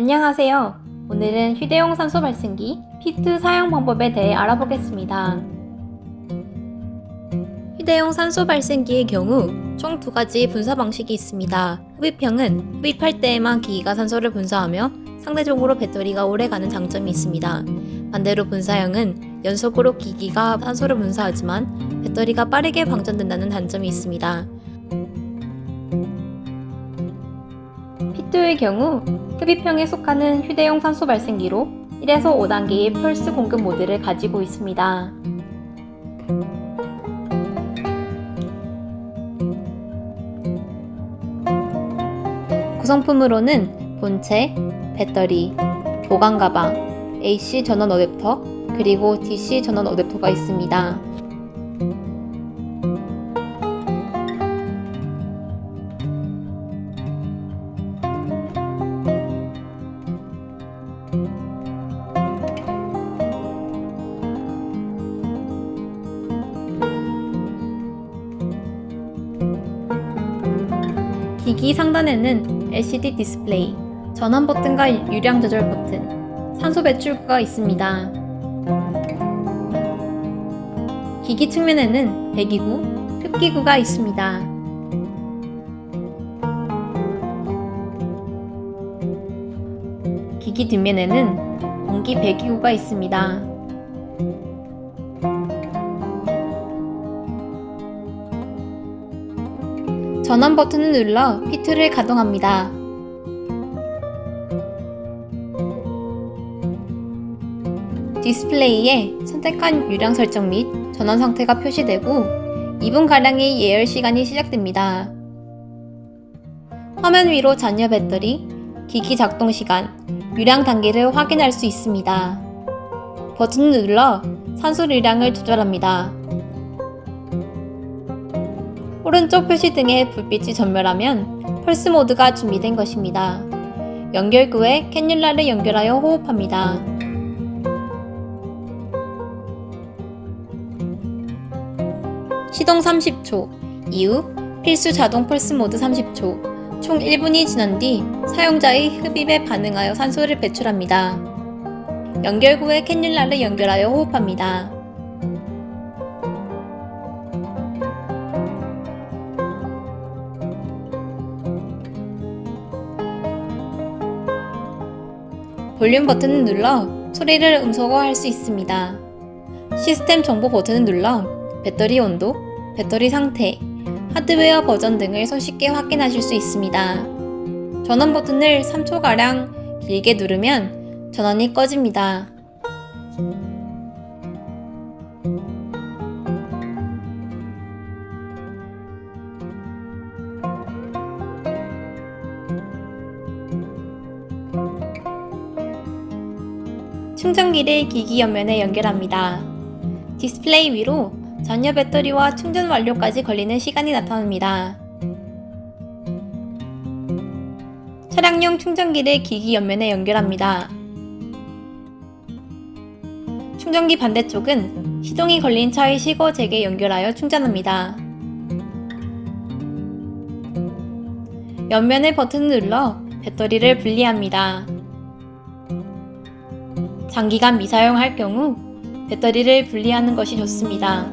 안녕하세요. 오늘은 휴대용 산소 발생기 피트 사용 방법에 대해 알아보겠습니다. 휴대용 산소 발생기의 경우 총 두 가지 분사 방식이 있습니다. 흡입형은 흡입할 때에만 기기가 산소를 분사하며 상대적으로 배터리가 오래 가는 장점이 있습니다. 반대로 분사형은 연속으로 기기가 산소를 분사하지만 배터리가 빠르게 방전된다는 단점이 있습니다. 피트의 경우 흡입형에 속하는 휴대용 산소 발생기로 1에서 5단계의 펄스 공급 모드를 가지고 있습니다. 구성품으로는 본체, 배터리, 보관 가방, AC 전원 어댑터, 그리고 DC 전원 어댑터가 있습니다. 기기 상단에는 LCD 디스플레이, 전원 버튼과 유량 조절 버튼, 산소 배출구가 있습니다. 기기 측면에는 배기구, 흡기구가 있습니다. 기기 뒷면에는 공기 배기구가 있습니다. 전원 버튼을 눌러 피트를 가동합니다. 디스플레이에 선택한 유량 설정 및 전원 상태가 표시되고 2분가량의 예열 시간이 시작됩니다. 화면 위로 잔여 배터리, 기기 작동 시간, 유량 단계를 확인할 수 있습니다. 버튼을 눌러 산소 유량을 조절합니다. 오른쪽 표시 등의 불빛이 전멸하면 펄스 모드가 준비된 것입니다. 연결구에 캐뉼라를 연결하여 호흡합니다. 시동 30초, 이후 필수 자동 펄스 모드 30초, 총 1분이 지난 뒤 사용자의 흡입에 반응하여 산소를 배출합니다. 연결구에 캐뉼라를 연결하여 호흡합니다. 볼륨 버튼을 눌러 소리를 음소거할 수 있습니다. 시스템 정보 버튼을 눌러 배터리 온도, 배터리 상태, 하드웨어 버전 등을 손쉽게 확인하실 수 있습니다. 전원 버튼을 3초가량 길게 누르면 전원이 꺼집니다. 충전기를 기기 옆면에 연결합니다. 디스플레이 위로 전혀 배터리와 충전 완료까지 걸리는 시간이 나타납니다. 차량용 충전기를 기기 옆면에 연결합니다. 충전기 반대쪽은 시동이 걸린 차의 시거 잭에 연결하여 충전합니다. 옆면의 버튼을 눌러 배터리를 분리합니다. 장기간 미사용할 경우 배터리를 분리하는 것이 좋습니다.